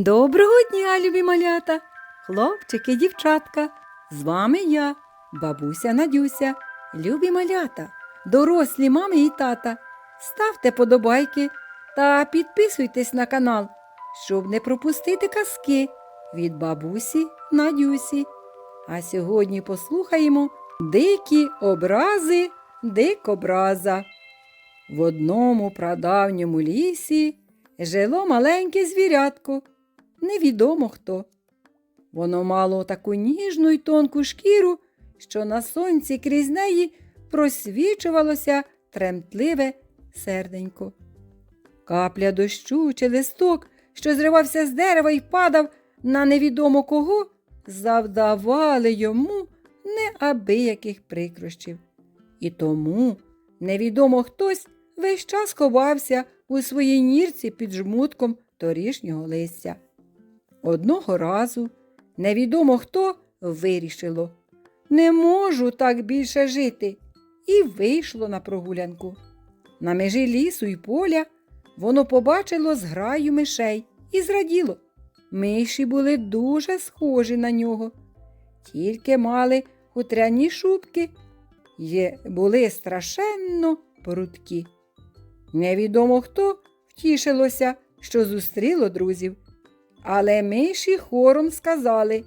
Доброго дня, любі малята, хлопчики, дівчатка. З вами я, бабуся Надюся, любі малята, дорослі мами і тата. Ставте подобайки та підписуйтесь на канал, щоб не пропустити казки від бабусі Надюсі. А сьогодні послухаємо дикі образи дикобраза. В одному прадавньому лісі жило маленьке звірятко, невідомо хто. Воно мало таку ніжну й тонку шкіру, що на сонці крізь неї просвічувалося тремтливе серденько. Капля дощу чи листок, що зривався з дерева і падав на невідомо кого, завдавали йому неабияких прикрощів. І тому невідомо хтось весь час ховався у своїй нірці під жмутком торішнього листя. Одного разу невідомо хто вирішило не можу так більше жити, і вийшло на прогулянку. На межі лісу і поля воно побачило зграю мишей і зраділо. Миші були дуже схожі на нього, тільки мали хутряні шубки й були страшенно прудкі. Невідомо хто втішилося, що зустріло друзів. Але миші хором сказали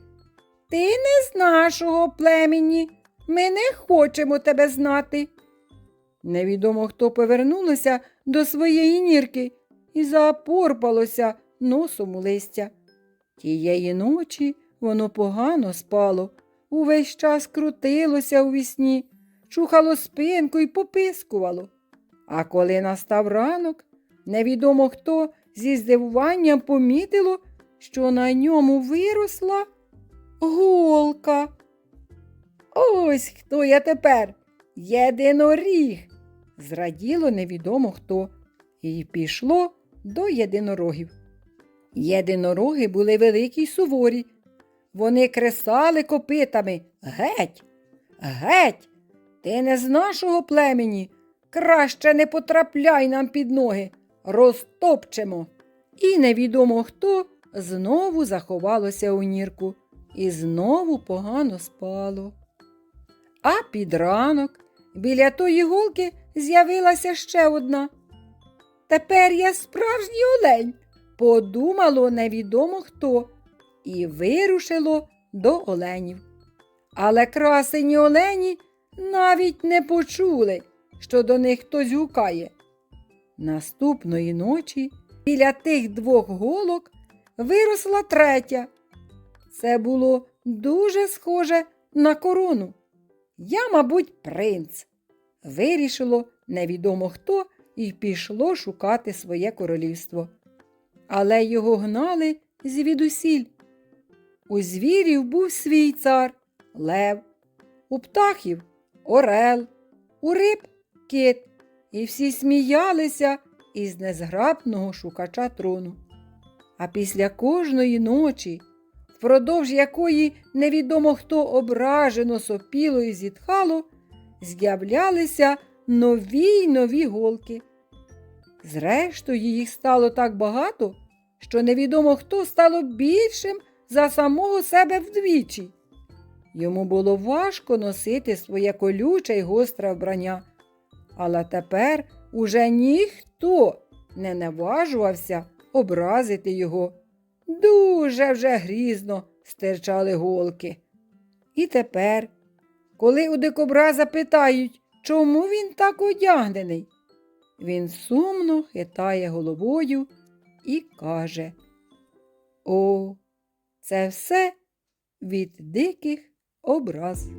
Ти не з нашого племені, ми не хочемо тебе знати. Невідомо хто повернулося до своєї нірки і запорпалося носом у листя. Тієї ночі воно погано спало, увесь час крутилося у вісні, чухало спинку і попискувало. А коли настав ранок, невідомо хто зі здивуванням помітило, що на ньому виросла голка. Ось хто я тепер, єдиноріг. Зраділо невідомо хто, і пішло до єдинорогів. Єдинороги були великі й суворі. Вони кресали копитами геть, геть, ти не з нашого племені. Краще не потрапляй нам під ноги, розтопчемо. І невідомо хто знову заховалося у нірку і знову погано спало. А під ранок біля тої голки з'явилася ще одна. Тепер я справжній олень, подумало невідомо хто, і вирушило до оленів. Але красені олені навіть не почули, що до них хтось гукає. Наступної ночі біля тих двох голок виросла третя. Це було дуже схоже на корону. Я, мабуть, принц. Вирішило невідомо хто і пішло шукати своє королівство. Але його гнали звідусіль. У звірів був свій цар лев, у птахів орел, у риб кит, і всі сміялися із незграбного шукача трону. А після кожної ночі, впродовж якої невідомо хто ображено сопіло і зітхало, з'являлися нові й нові голки. Зрештою, їх стало так багато, що невідомо хто стало більшим за самого себе вдвічі. Йому було важко носити своє колюче й гостре вбрання, але тепер уже ніхто не наважувався образити його. Дуже вже грізно стирчали голки. І тепер, коли у дикобраза питають, чому він так одягнений, він сумно хитає головою і каже О, це все від диких образ.